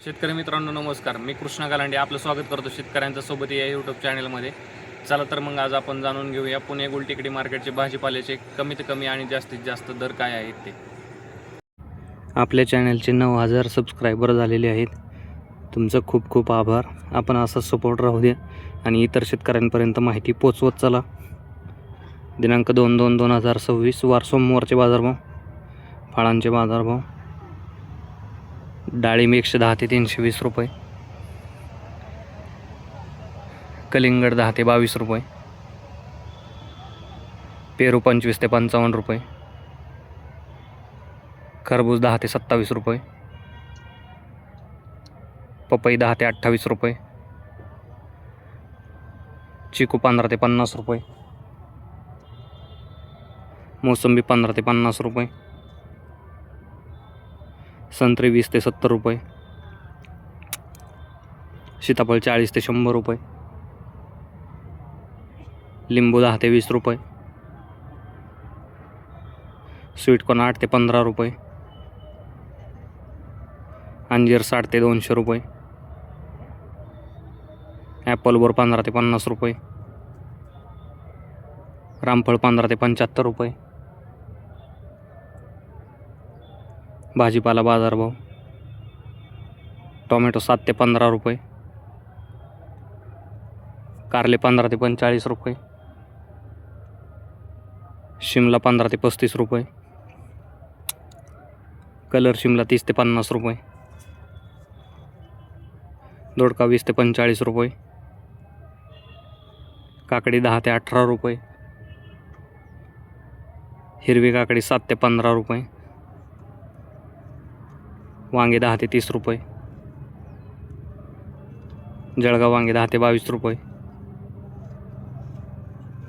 शेतकरी मित्रांनो नमस्कार. मी कृष्णा गालांडे आपलं स्वागत करतो शेतकऱ्यांच्या सोबत या यूट्यूब चॅनलमध्ये चला तर मग आज आपण जाणून घेऊया पुणे गुलटेकडी मार्केटचे भाजीपाल्याचे कमीत कमी आणि जास्तीत जास्त दर काय आहेत ते. आपल्या चॅनलचे नऊ हजार सबस्क्रायबर झालेले आहेत. तुमचं खूप खूप आभार. आपण असा सपोर्ट राहू द्या आणि इतर शेतकऱ्यांपर्यंत माहिती पोचवत चला. दिनांक दोन दोन दोन हजार सव्वीस वार सोमवारचे बाजारभाव फळांचे बाजारभाव डाळिंब एकशे दहा ते तीनशे वीस रुपये. कलिंगड दहा ते बावीस रुपये. पेरू पंचवीस ते पंचावन्न रुपये. खरबूज दहा ते सत्तावीस रुपये. पपई दहा ते अठ्ठावीस रुपये. चिकू पंधरा ते पन्नास रुपये. मोसंबी पंधरा ते पन्नास रुपये. संत्रे वीस ते सत्तर रुपये. सीताफळ चाळीस ते शंभर रुपये. लिंबू दहा ते वीस रुपये. स्वीटकॉर्न आठ ते पंधरा रुपये. अंजीर साठ ते दोनशे रुपये. ॲपलवर पंधरा ते पन्नास रुपये. रामफळ पंधरा ते पंच्याहत्तर रुपये. भाजीपाला बाजारभाव टोमॅटो सात ते पंधरा रुपये. कारले पंधरा ते पंचेचाळीस रुपये. शिमला पंधरा ते पस्तीस रुपये. कलर शिमला तीस ते पन्नास रुपये. दोडका वीस ते पंचेचाळीस रुपये. काकडी दहा ते अठरा रुपये. हिरवी काकडी सात ते पंधरा रुपये. वांगे दहा ते तीस रुपये. जळगाव वांगे दहा ते बावीस रुपये.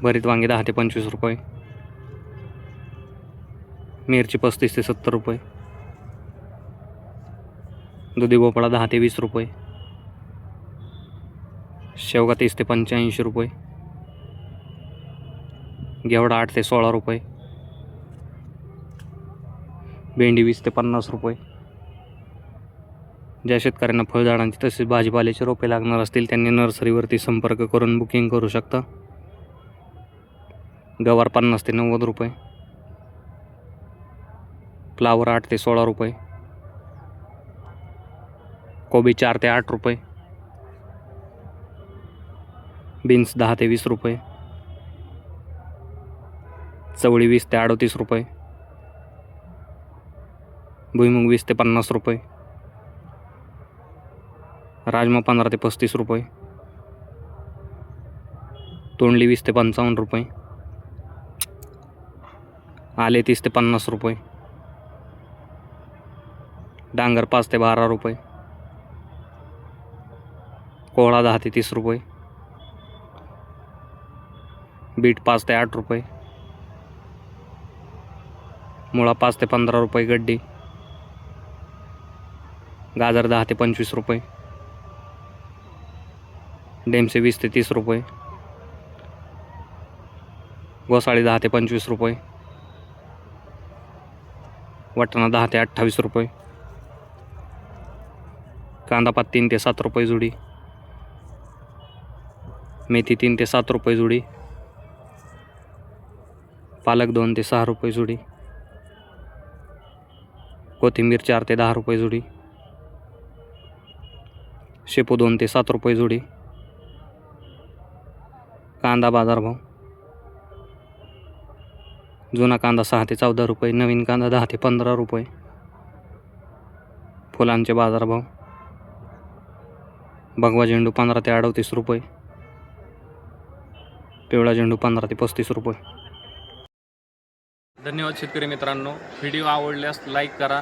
भरीत वांगे दहा ते पंचवीस रुपये. मिरची पस्तीस ते सत्तर रुपये. दुधी भोपळा दहा ते वीस रुपये. शेवगा तीस ते पंच्याऐंशी रुपये. घेवडा आठ ते सोळा रुपये. भेंडी वीस ते पन्नास रुपये. ज्या शेतकऱ्यांना फळझाडांची तसेच भाजीपाल्याचे रोपे लागणार असतील त्यांनी नर्सरीवरती संपर्क करून बुकिंग करू शकता. गवार पन्नास ते नव्वद रुपये. फ्लावर आठ ते सोळा रुपये. कोबी चार ते आठ रुपये. बीन्स दहा ते वीस रुपये. चवळी वीस ते अडतीस रुपये. भुईमुग वीस ते पन्नास रुपये. राजमा पंधरा ते पस्तीस रुपये. तोंडली वीस ते पंचावन्न रुपये. आले तीस ते पन्नास रुपये. डांगर पाच ते बारा रुपये. कोहळा दहा ते तीस रुपये. बीट पाच ते आठ रुपये. मुळा पाच ते पंधरा रुपये गड्डी. गाजर दहा ते पंचवीस रुपये. डेमसे वीस ते तीस रुपये. घोसाळी दहा ते पंचवीस रुपये. वाटाणा दहा ते अठ्ठावीस रुपये. कांदापात तीन ते सात रुपये जुडी. मेथी तीन ते सात रुपये जुडी. पालक दोन ते सहा रुपये जुडी. कोथिंबीर चार ते दहा रुपये जुडी. शेपू दोन ते सात रुपये जुडी. कांदा बाजारभाव जुना कांदा सहा ते चौदा रुपये नवीन कांदा दहा ते पंधरा रुपये. फुलांचे बाजारभाव भगवा झेंडू पंधरा ते अडतीस रुपये. पिवळा झेंडू पंधरा ते पस्तीस रुपये. धन्यवाद शेतकरी मित्रांनो. व्हिडिओ आवडल्यास लाईक करा.